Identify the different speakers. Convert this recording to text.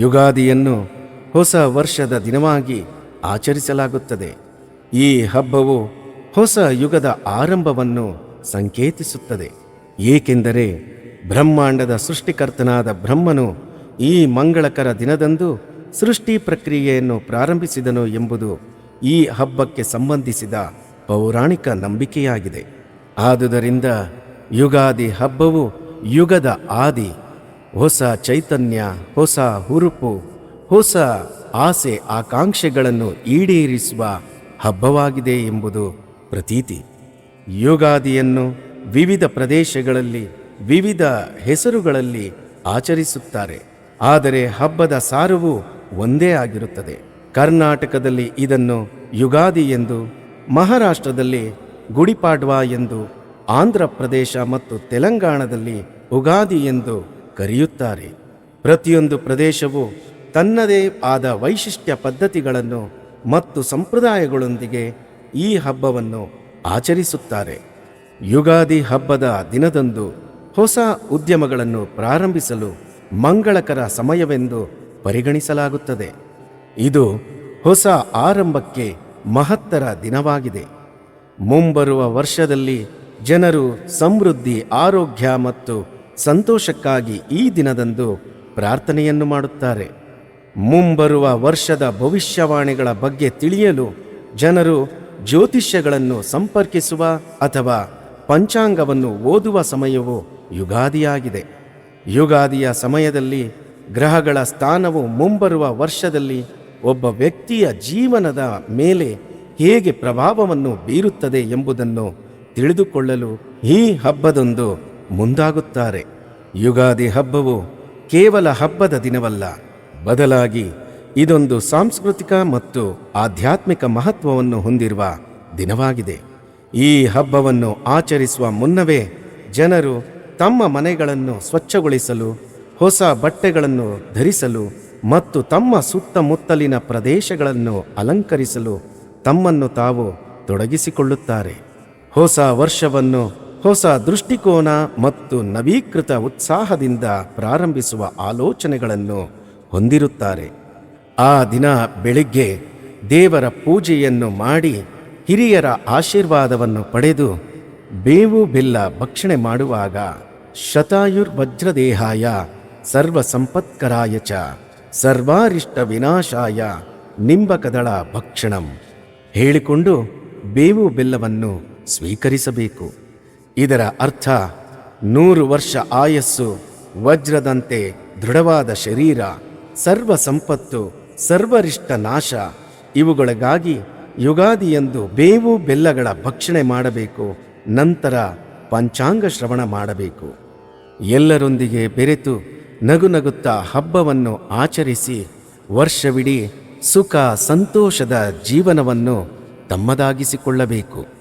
Speaker 1: ಯುಗಾದಿಯನ್ನು ಹೊಸ ವರ್ಷದ ದಿನವಾಗಿ ಆಚರಿಸಲಾಗುತ್ತದೆ. ಈ ಹಬ್ಬವು ಹೊಸ ಯುಗದ ಆರಂಭವನ್ನು ಸಂಕೇತಿಸುತ್ತದೆ. ಏಕೆಂದರೆ ಬ್ರಹ್ಮಾಂಡದ ಸೃಷ್ಟಿಕರ್ತನಾದ ಬ್ರಹ್ಮನು ಈ ಮಂಗಳಕರ ದಿನದಂದು ಸೃಷ್ಟಿ ಪ್ರಕ್ರಿಯೆಯನ್ನು ಪ್ರಾರಂಭಿಸಿದನು ಎಂಬುದು ಈ ಹಬ್ಬಕ್ಕೆ ಸಂಬಂಧಿಸಿದ ಪೌರಾಣಿಕ ನಂಬಿಕೆಯಾಗಿದೆ. ಆದುದರಿಂದ ಯುಗಾದಿ ಹಬ್ಬವು ಯುಗದ ಆದಿ ಹೊಸ ಚೈತನ್ಯ, ಹೊಸ ಹುರುಪು, ಹೊಸ ಆಸೆ ಆಕಾಂಕ್ಷೆಗಳನ್ನು ಈಡೇರಿಸುವ ಹಬ್ಬವಾಗಿದೆ ಎಂಬುದು ಪ್ರತೀತಿ. ಯುಗಾದಿಯನ್ನು ವಿವಿಧ ಪ್ರದೇಶಗಳಲ್ಲಿ, ವಿವಿಧ ಹೆಸರುಗಳಲ್ಲಿ ಆಚರಿಸುತ್ತಾರೆ. ಆದರೆ ಹಬ್ಬದ ಸಾರವು ಒಂದೇ ಆಗಿರುತ್ತದೆ. ಕರ್ನಾಟಕದಲ್ಲಿ ಇದನ್ನು ಯುಗಾದಿ ಎಂದು, ಮಹಾರಾಷ್ಟ್ರದಲ್ಲಿ ಗುಡಿಪಾಡ್ವಾ ಎಂದು, ಆಂಧ್ರ ಪ್ರದೇಶ ಮತ್ತು ತೆಲಂಗಾಣದಲ್ಲಿ ಉಗಾದಿ ಎಂದು ಕರೆಯುತ್ತಾರೆ. ಪ್ರತಿಯೊಂದು ಪ್ರದೇಶವು ತನ್ನದೇ ಆದ ವೈಶಿಷ್ಟ್ಯ ಪದ್ಧತಿಗಳನ್ನು ಮತ್ತು ಸಂಪ್ರದಾಯಗಳೊಂದಿಗೆ ಈ ಹಬ್ಬವನ್ನು ಆಚರಿಸುತ್ತಾರೆ. ಯುಗಾದಿ ಹಬ್ಬದ ದಿನದಂದು ಹೊಸ ಉದ್ಯಮಗಳನ್ನು ಪ್ರಾರಂಭಿಸಲು ಮಂಗಳಕರ ಸಮಯವೆಂದು ಪರಿಗಣಿಸಲಾಗುತ್ತದೆ. ಇದು ಹೊಸ ಆರಂಭಕ್ಕೆ ಮಹತ್ತರ ದಿನವಾಗಿದೆ. ಮುಂಬರುವ ವರ್ಷದಲ್ಲಿ ಜನರು ಸಮೃದ್ಧಿ, ಆರೋಗ್ಯ ಮತ್ತು ಸಂತೋಷಕ್ಕಾಗಿ ಈ ದಿನದಂದು ಪ್ರಾರ್ಥನೆಯನ್ನು ಮಾಡುತ್ತಾರೆ. ಮುಂಬರುವ ವರ್ಷದ ಭವಿಷ್ಯವಾಣಿಗಳ ಬಗ್ಗೆ ತಿಳಿಯಲು ಜನರು ಜ್ಯೋತಿಷ್ಯಗಳನ್ನು ಸಂಪರ್ಕಿಸುವ ಅಥವಾ ಪಂಚಾಂಗವನ್ನು ಓದುವ ಸಮಯವು ಯುಗಾದಿಯಾಗಿದೆ. ಯುಗಾದಿಯ ಸಮಯದಲ್ಲಿ ಗ್ರಹಗಳ ಸ್ಥಾನವು ಮುಂಬರುವ ವರ್ಷದಲ್ಲಿ ಒಬ್ಬ ವ್ಯಕ್ತಿಯ ಜೀವನದ ಮೇಲೆ ಹೇಗೆ ಪ್ರಭಾವವನ್ನು ಬೀರುತ್ತದೆ ಎಂಬುದನ್ನು ತಿಳಿದುಕೊಳ್ಳಲು ಈ ಹಬ್ಬದೊಂದು ಮುಂದಾಗುತ್ತಾರೆ. ಯುಗಾದಿ ಹಬ್ಬವು ಕೇವಲ ಹಬ್ಬದ ದಿನವಲ್ಲ. ಬದಲಾಗಿ ಇದೊಂದು ಸಾಂಸ್ಕೃತಿಕ ಮತ್ತು ಆಧ್ಯಾತ್ಮಿಕ ಮಹತ್ವವನ್ನು ಹೊಂದಿರುವ ದಿನವಾಗಿದೆ. ಈ ಹಬ್ಬವನ್ನು ಆಚರಿಸುವ ಮುನ್ನವೇ ಜನರು ತಮ್ಮ ಮನೆಗಳನ್ನು ಸ್ವಚ್ಛಗೊಳಿಸಲು, ಹೊಸ ಬಟ್ಟೆಗಳನ್ನು ಧರಿಸಲು ಮತ್ತು ತಮ್ಮ ಸುತ್ತಮುತ್ತಲಿನ ಪ್ರದೇಶಗಳನ್ನು ಅಲಂಕರಿಸಲು ತಮ್ಮನ್ನು ತಾವು ತೊಡಗಿಸಿಕೊಳ್ಳುತ್ತಾರೆ. ಹೊಸ ವರ್ಷವನ್ನು ಹೊಸ ದೃಷ್ಟಿಕೋನ ಮತ್ತು ನವೀಕೃತ ಉತ್ಸಾಹದಿಂದ ಪ್ರಾರಂಭಿಸುವ ಆಲೋಚನೆಗಳನ್ನು ಹೊಂದಿರುತ್ತಾರೆ. ಆ ದಿನ ಬೆಳಿಗ್ಗೆ ದೇವರ ಪೂಜೆಯನ್ನು ಮಾಡಿ ಹಿರಿಯರ ಆಶೀರ್ವಾದವನ್ನು ಪಡೆದು ಬೇವು ಬೆಲ್ಲ ಭಕ್ಷಣೆ ಮಾಡುವಾಗ ಶತಾಯುರ್ವಜ್ರದೇಹಾಯ ಸರ್ವ ಸಂಪತ್ಕರಾಯ ಚ ಸರ್ವಾರಿಷ್ಟ ವಿನಾಶಾಯ ನಿಂಬಕದಳ ಭಕ್ಷಣಂ ಹೇಳಿಕೊಂಡು ಬೇವು ಬೆಲ್ಲವನ್ನು ಸ್ವೀಕರಿಸಬೇಕು. ಇದರ ಅರ್ಥ ನೂರು ವರ್ಷ ಆಯಸ್ಸು ವಜ್ರದಂತೆ ದೃಢವಾದ ಶರೀರ, ಸರ್ವ ಸಂಪತ್ತು, ಸರ್ವರಿಷ್ಟ ನಾಶ, ಇವುಗಳಿಗಾಗಿ ಯುಗಾದಿಯಂದು ಬೇವು ಬೆಲ್ಲಗಳ ಭಕ್ಷಣೆ ಮಾಡಬೇಕು, ನಂತರ ಪಂಚಾಂಗ ಶ್ರವಣ ಮಾಡಬೇಕು. ಎಲ್ಲರೊಂದಿಗೆ ಬೆರೆತು ನಗು ನಗುತ್ತಾ ಹಬ್ಬವನ್ನು ಆಚರಿಸಿ, ವರ್ಷವಿಡೀ ಸುಖ ಸಂತೋಷದ ಜೀವನವನ್ನು ತಮ್ಮದಾಗಿಸಿಕೊಳ್ಳಬೇಕು.